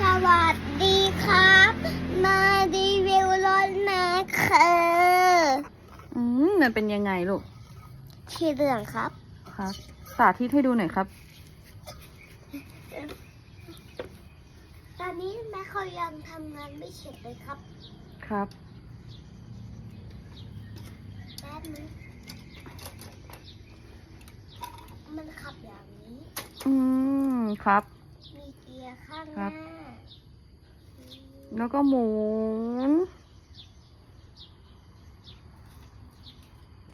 สวัสดีครับ มารีวิวรถแมคเคอร์อืมมันเป็นยังไงลูกที่เหลืองครับ ครับ สาธิตให้ดูหน่อยครับ ตอนนี้แม่เขายังทำงานไม่เสร็จเลยครับ ครับแป๊บนึงมันขับอย่างนี้ อืม ครับ มีเกียร์ข้างหครัน้าบ แล้วก็หมุน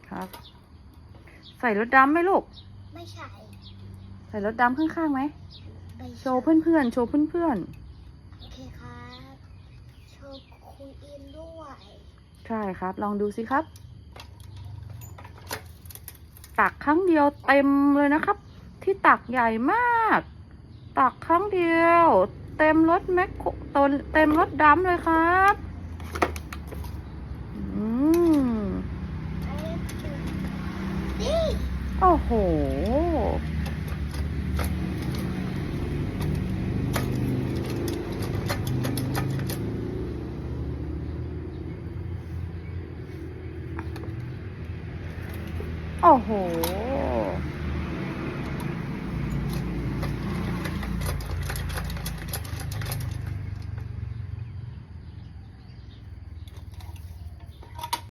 ครับ ใส่รถดำไหมลูก ไม่ใช่ ใส่รถดำข้างๆไหม ไม่ใโชว์เพื่อนๆ โชว์เพื่อนโอเคครับโชว์คุยอินด้วยๆ ใช่ครับ ลองดูสิครับ ตักครั้งเดียวเต็มเลยนะครับ ที่ตักใหญ่มาก ตักครั้งเดียว เต็มรถแมคโตนเต็มรถดำเลยครับอืมโอ้โห โอ้โห